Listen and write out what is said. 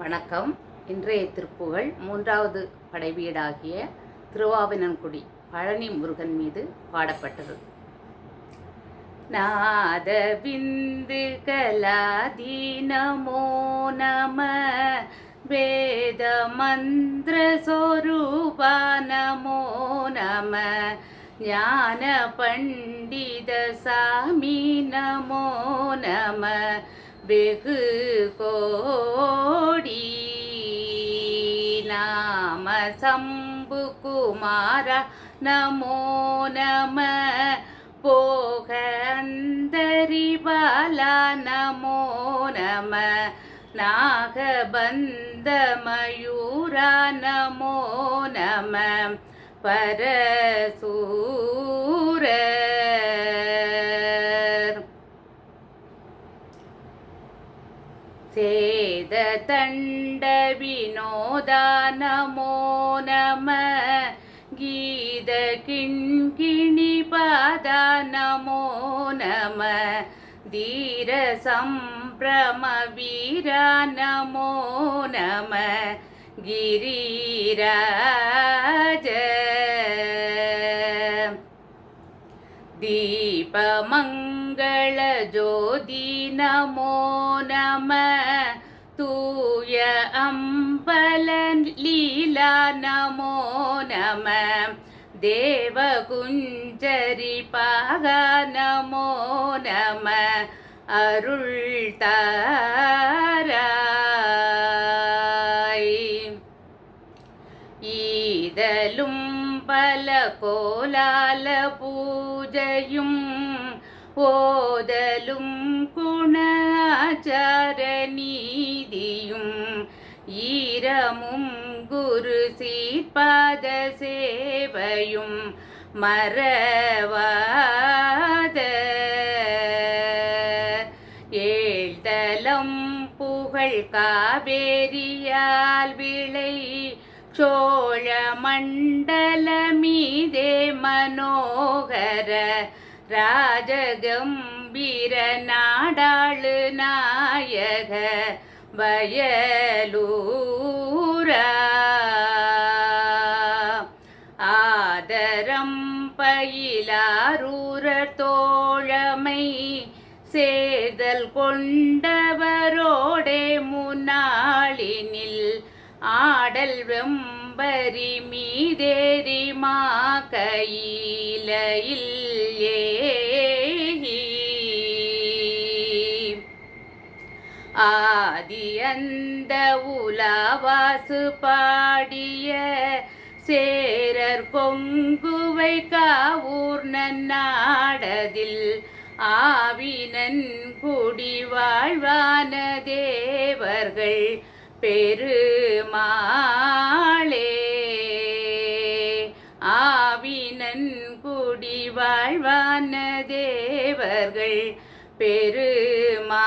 வணக்கம். இன்றைய திருப்புகழ் மூன்றாவது படைவீடாகிய திருவாவினன்குடி பழனி முருகன் மீது பாடப்பட்டது. நாத விந்து கலாதி நம வேத மந்திர சொரூபா நமோ நம ஞான பண்டித சாமி நமோ நம வெகு கோடி நாம சம்பு குமார நமோ நம போக அந்தரி பாலா நமோ நம நாகபந்த மயூரா நமோ நம பரசூரர் சேத தண்ட வினோதா நமோ நம கீத கிண்கிணி பாதா நமோ நம தீர சம்பிரம வீரா நமோ நம கிரிராஜ தீபமங்கள ஜோதி நமோ நம தூய அம்பலன் லீலா நமோ நம தேவகுஞ்சரி பாக நமோ நம அருள் தாராய் ஈதலும் பல கோலால பூஜையும் ஓதலும் குணாச்சார நீதியும் ஈரமும் குரு சீர்பாத சேவையும் மறவாத. ஏழ்தலம் புகழ் காவேரியால் விளை சோழ மண்டலமீதே மனோகர ராஜகம்பீர நாடாளு நாயக வயலூரா. ஆதரம் பயிலாரூர தோழமை சேதல் கொண்டவரோடே முன்னாளினில் ஆடல் வெம்பரி மீதேரி மா கையிலையில் ஏகி ஆதி அந்த உலாவாசு பாடிய சேரர் கொங்குவை காவூர் நன்னாடதில் ஆவினன் குடி வாழ்வான தேவர்கள் பெருமா வாழ்வான தேவர்கள் பெருமா